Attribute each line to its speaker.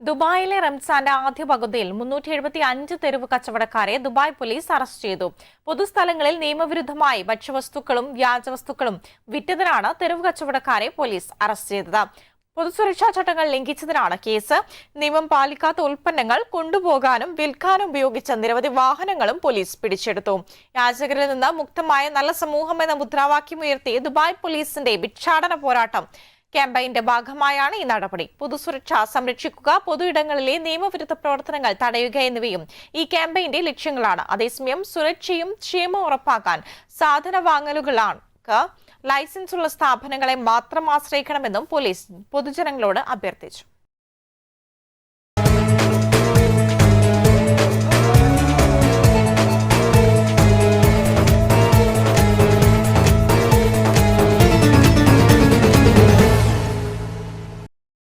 Speaker 1: ദുബായിലെ റംസാന്റെ ആദ്യ പകുതിയിൽ മുന്നൂറ്റി എഴുപത്തി അഞ്ച് തെരുവ് കച്ചവടക്കാരെ ദുബായ് പോലീസ് അറസ്റ്റ് ചെയ്തു. പൊതുസ്ഥലങ്ങളിൽ നിയമവിരുദ്ധമായി ഭക്ഷ്യവസ്തുക്കളും വ്യാജവസ്തുക്കളും വിറ്റതിനാണ് തെരുവ് കച്ചവടക്കാരെ പോലീസ് അറസ്റ്റ് ചെയ്തത്. പൊതുസുരക്ഷാ ചട്ടങ്ങൾ ലംഘിച്ചതിനാണ് കേസ്. നിയമം പാലിക്കാത്ത ഉൽപ്പന്നങ്ങൾ കൊണ്ടുപോകാനും വിൽക്കാനും ഉപയോഗിച്ച നിരവധി വാഹനങ്ങളും പോലീസ് പിടിച്ചെടുത്തു. യാചകരിൽ നിന്ന് മുക്തമായ നല്ല സമൂഹം എന്ന മുദ്രാവാക്യം ഉയർത്തി ദുബായ് പോലീസിന്റെ ഭിക്ഷാടന പോരാട്ടം ക്യാമ്പയിന്റെ ഭാഗമായാണ് ഈ നടപടി. പൊതുസുരക്ഷ സംരക്ഷിക്കുക പൊതുയിടങ്ങളിലെ നിയമവിരുദ്ധ പ്രവർത്തനങ്ങൾ തടയുക എന്നിവയും ഈ ക്യാമ്പയിന്റെ ലക്ഷ്യങ്ങളാണ്. അതേസമയം സുരക്ഷയും ക്ഷേമവും ഉറപ്പാക്കാൻ സാധന വാങ്ങലുകളാണ് ലൈസൻസ് ഉള്ള സ്ഥാപനങ്ങളെ മാത്രം ആശ്രയിക്കണമെന്നും പോലീസ് പൊതുജനങ്ങളോട് അഭ്യർത്ഥിച്ചു.